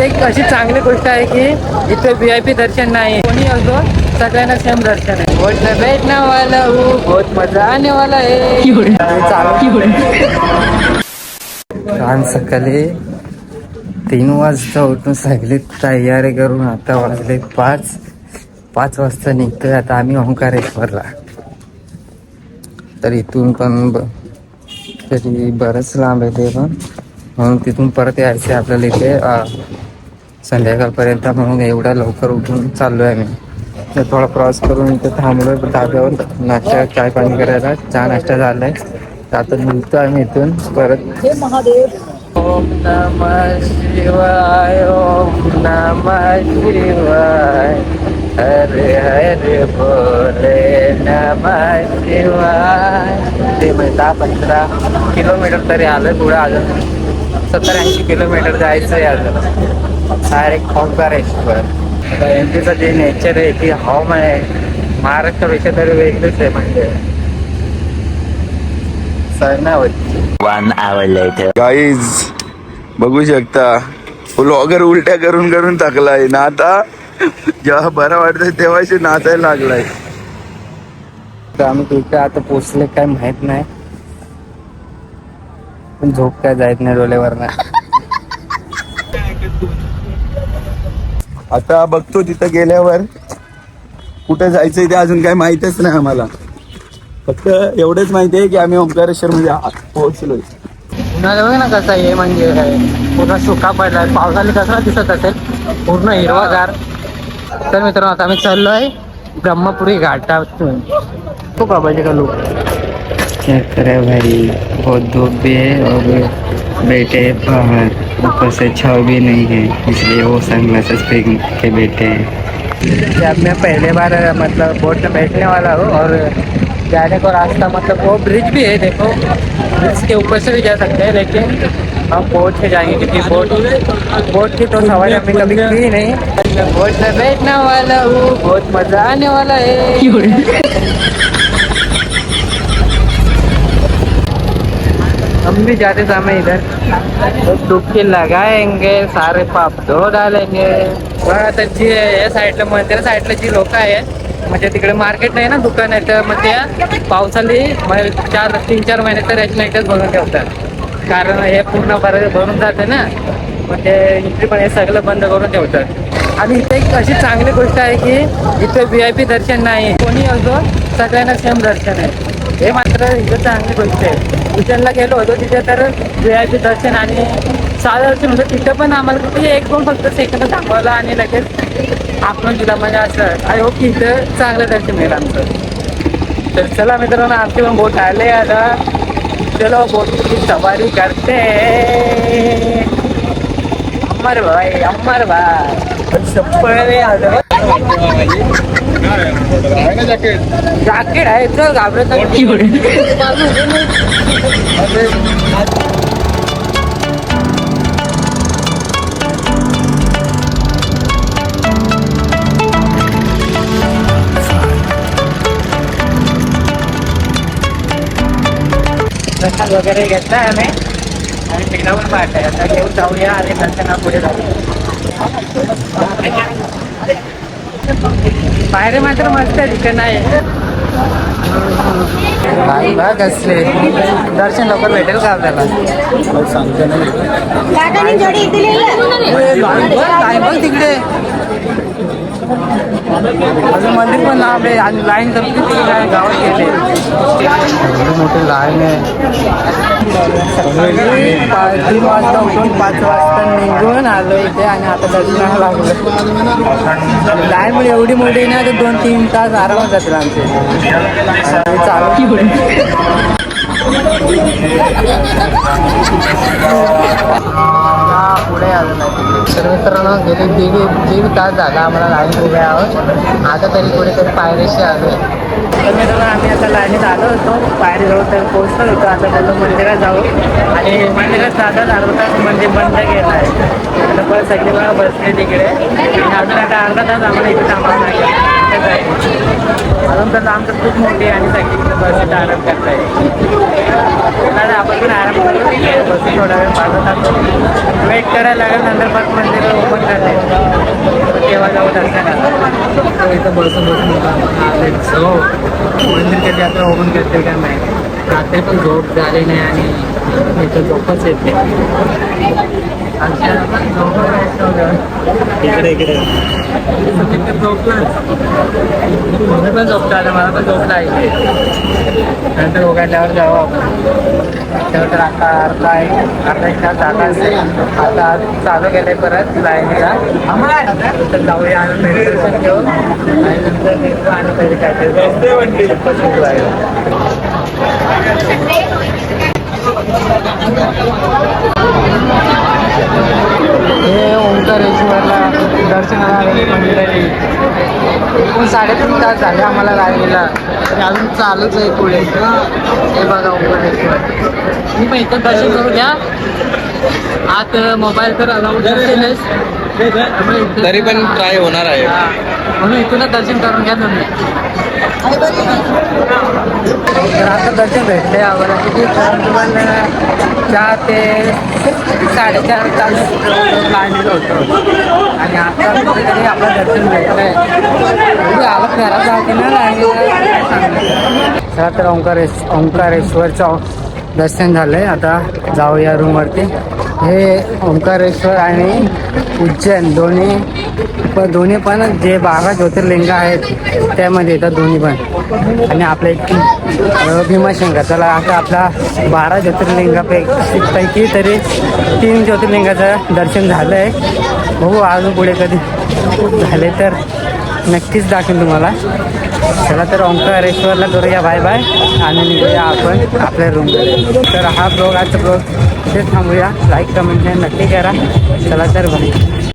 इथे एक अशी चांगली गोष्ट आहे की इथे व्ही आय पी दर्शन नाही. कोणी असो सगळ्यांना सेम दर्शन आहे. बोट में वाला हूँ हो, बहुत मजा. आने वाला आज सकाळी तीन वाजता उठून सगळे तयारी करून आता वाजले पाच. पाच वाजता निघतोय आता आम्ही ओंकारेश्वरला. तर इथून पण ब- तरी बरंच लांब आहे ते पण. म्हणून तिथून परत यायचं आहे आपल्याला इथे. संध्याकाळपर्यंत म्हणून एवढ्या लवकर उठून चाललो आहे मी तर थोडा प्रवास करून इथे थांबलोय धाब्यावर नाश्ता चाय पाणी करायला चहा नाश्ता झालाय. तर आता निघतो आम्ही इथून परत. ओम नमः शिवाय ओम नमः शिवाय. हरे हरे बोले नमः शिवाय. ते म्हणजे दहा पंधरा किलोमीटर तरी आलं पुढे अजून. सत्तर ऐंशी किलोमीटर जायचं आहे अजून. डायरेक्ट ओंकारेश्वर एम पीचं जे नेचर आहे की हवामान आहे. महाराष्ट्रापेक्षा तरी वेगळंच आहे म्हणजे. सणावरची One hour later. गाईज बघू शकता. व्लॉगर उलट्या करून करून थकलाय. ना आता जेव्हा बरं वाटतंय तेव्हाशी नाचायला लागलाय. तर आम्ही तिथे आता पोचले काय माहीत नाही. पण झोप काय जायत नाही डोळ्यावर आता बघतो तिथं गेल्यावर कुठे जायचंय ते अजून काही माहितच नाही आम्हाला. फक्त एवढंच माहिती आहे की आम्ही ओंकारेश्वर मध्ये पोहोचलोय. उन्हाळा बघ ना कसं आहे म्हणजे काय, पूर्ण सुका पडलाय. पावसाने कसा दिसत असेल पूर्ण हिरवागार. तर मित्रांनो आता आम्ही चाललोय ब्रह्मपुरी घाटातून. खूप बाबाचे का लोक. क्या करे भाई बहुत धूप भी है और बैठे बाहर ऊपर से छाव भी नहीं है इसलिए वो सनग्लासेस पहन के बैठे हैं। अब मैं पहले बार मतलब बोट में बैठने वाला हूँ और जाने को रास्ता मतलब वो ब्रिज भी है देखो। ब्रिज के ऊपर से भी जा सकते हैं लेकिन हम बोट से जाएँगे क्योंकि बोट बोट की तो सवारी हमने कभी की नहीं। बोट में बैठने वाला हूँ बहुत मज़ा आने वाला है। हम भी जाते समय इधर। तो डुबकी लगाएंगे सारे पाप धो डालेंगे। बघा आता जी या साईडला मंदिर साईडला जी लोक आहेत म्हणजे तिकडे मार्केट नाही ना दुकान आहे तर मग त्या पावसाली म- चार तीन चार महिने तर याच्या नाईटच भरून ठेवतात. कारण हे पूर्ण भर भरून जाते ना मग ते इकडे पण हे सगळं बंद करून ठेवतात. आणि इथे एक अशी चांगली गोष्ट आहे की इथे व्ही आय पी दर्शन नाही. कोणी असो सगळ्यांना सेम दर्शन आहे. हे मात्र इथं चांगली गोष्ट आहे. उज्जैनला गेलो होतो तिथे तर व्ही दर्शन आणि साधं दर्शन होतं. तिथं पण आम्हाला कुठे एक दोन फक्त सेकंद थांबवला आणि लगेच आपण दिला म्हणजे असं आय होप की इथं चांगलं दर्शन मिळेल आमचं. तर चला मित्रांनो आमचे पण बोट आले आता. चलो बोटची सवारी करते. अमर भाई अमर भाई. जॅकेट आहे चल घाबरत प्रसाद वगैरे घेतला आम्ही. आणि तिकडं पण पाठ आहे आता घेऊन जाऊया आणि दर्शना पुढे जाऊया. बाहेर मात्र मस्त आहे ठिकाण आहे बघ असले दर्शन लवकर भेटेल का आपल्याला? हो, सांगतो नाही तिकडे. अजून मंदिर पण लांब आहे आणि लाईन तर किती काय गावात गेले. एवढी मोठी लाईन आहे. तीन वाजता उठून पाच वाजता निघून आलो इथे आणि आता दर्शनाला लागलो. लाईन पण एवढी मोठी ना तर दोन तीन तास आरामात जातील आमचे. चालू. पुढे आलो नाही तर मित्रांनो गेले दीड दीड तास झाला आम्हाला लाईन उभे आहोत आता तरी कुठेतरी पायरीशी आलो. तर मित्रांनो आम्ही आता लाईनीत आलो होतो. पायरीजवळ तर पोहोचलो होतो. आता बोललो मंदिरात जाऊ आणि मंदिरात जाता अर्धा तास मंदिर बंद केलं आहे. आता परत सगळी बघा बसले तिकडे. आणि अजून आता अर्धा तास आम्हाला इथे थांबावं लागेल. वाटत आहे अजून तर आमचं खूप मोठी आणि सगळी बसेस आराम येईल दादा आपण पण आराम करू बसेस थोडा वेळ पाच तास वेट करायला लागेल नंतर मग मंदिर ओपन करते तेव्हा जाऊ दर्शनाला इथं बसून बसून हो मंदिर कधी आता ओपन करते का नाही रात्री पण झोप झाली नाही आणि इथं झोपच येते इकडे इकडे. मी झोपलं पण झोपतो आता मला पण झोप आहे नंतर उघडल्यावर जाऊ आपण त्यावर तर आता अर्धा आहे अर्धा एक तास झाला असेल आता चालू केलंय परत लाईनीला तर जाऊया आणि मेडिटेशन घेऊ आणि नंतर निघू आणि पहिले काहीतरी सुरू आहे ओंकारेश्वरला दर्शनाला आलेली मंदिराची एकूण साडेतीन तास झाले आम्हाला तरी अजून चालूच आहे पुढे हे बघा ओंकारेश्वर मी पण इथं दर्शन करू घ्या. आत मोबाईल तर अलाउड नसेलच. तरी पण ट्राय होणार आहे. म्हणून इथूनच दर्शन करून घ्या तुम्ही. तर आता दर्शन भेटले आम्हाला किती तुम्हाला? चार ते साडेचार तास लाईनीला होतं. आणि आता कुठेतरी आपलं दर्शन भेटलं आहे आलं घरात जाऊ की आणि चला तर ओंकारेश ओंकारेश्वरचं दर्शन झालं आहे आता जाऊया रूमवरती हे ओंकारेश्वर आणि उज्जैन दोन्ही पण दोन्ही पण जे बारा ज्योतिर्लिंग आहेत त्यामध्ये येतात दोन्ही पण. आणि आपल्या इतकी भीमाशंकर त्याला आता आपला बारा ज्योतिर्लिंगापैकी पैकी तरी तीन ज्योतिर्लिंगाचं दर्शन झालं आहे बघू अजून पुढे कधी झाले तर. नक्कीच दाखवेन तुम्हाला. चला तर ओंकारेश्वरला करूया बाय बाय. आणि निघूया आपण आपल्या रूमकडे तर हा ब्लॉग आजचा ब्लॉग इथेच थांबूया. लाईक कमेंट नक्की करा. चला तर बाय